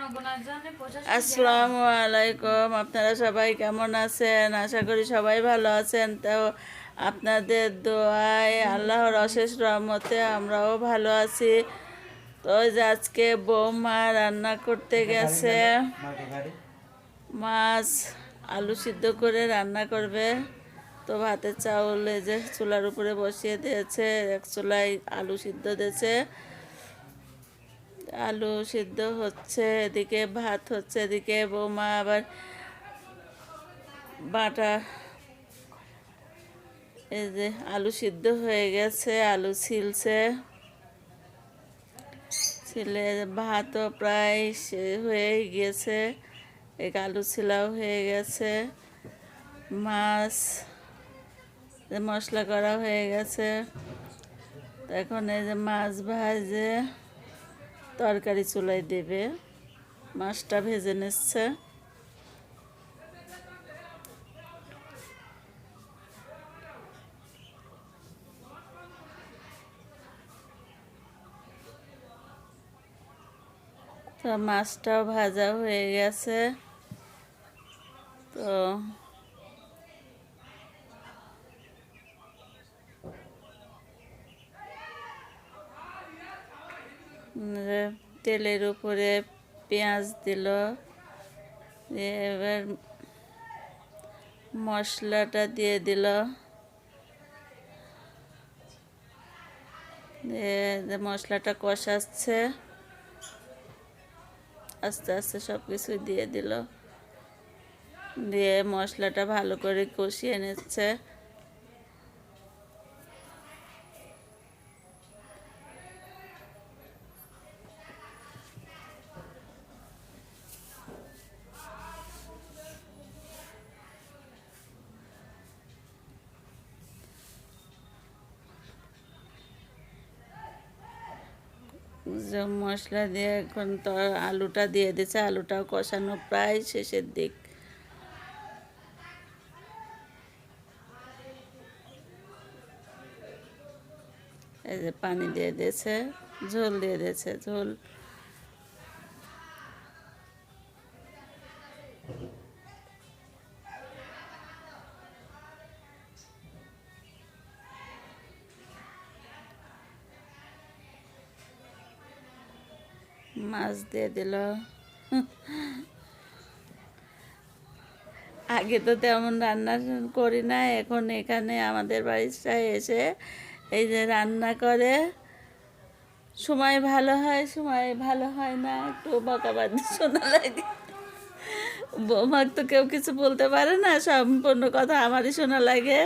আসসালামু আলাইকুম আপনারা সবাই কেমন আছেন? আশা করি সবাই ভালো আছেন। তো আপনাদের দোয়ায় আল্লাহর অশেষ রহমতে আমরাও ভালো আছি। তো যে আজকে বৌমা রান্না করতে গেছে। মাছ আলু সিদ্ধ করে রান্না করবে। তো ভাতের চাউল যে চুলার উপরে বসিয়ে দিয়েছে এক চুলায় আলু সিদ্ধ দিয়েছে। আলু সিদ্ধ হচ্ছে, এদিকে ভাত হচ্ছে, এদিকে বৌমা আবার বাটা। এই যে আলু সিদ্ধ হয়ে গেছে, আলু ছিলছে। ছিলে ভাতও প্রায় হয়ে গিয়েছে, এক আলু ছিলাও হয়ে গেছে। মাছ মশলা করা হয়ে গেছে। এখন এই যে মাছ ভাজে। তরকারি চুলাই দেবে। মাছটা ভেজে নিচ্ছে। তো মাছটাও ভাজা হয়ে গেছে। তো তেলের উপরে পেঁয়াজ দিল এবার মশলাটা দিয়ে দিল। মশলাটা কষাচ্ছে, আস্তে আস্তে সব কিছু দিয়ে দিল। দিয়ে মশলাটা ভালো করে কষিয়ে নিচ্ছে। মশলা দিয়ে এখন তো আলুটা দিয়ে দিয়েছে, আলুটাও কষানো প্রায় শেষের দিক। এই যে পানি দিয়ে দিয়েছে, ঝোল দিয়ে দিয়েছে, ঝোল মাছ দিয়ে দিল। আগে তো তেমন রান্না করি না, এখন এখানে আমাদের বাড়িটায় এসে এই যে রান্না করে। সময় ভালো হয়, সময় ভালো হয় না, একটু বকাবাদি শোনা লাগে বৌমার তো কেউ কিছু বলতে পারে না, সম্পূর্ণ কথা আমারই শোনা লাগে।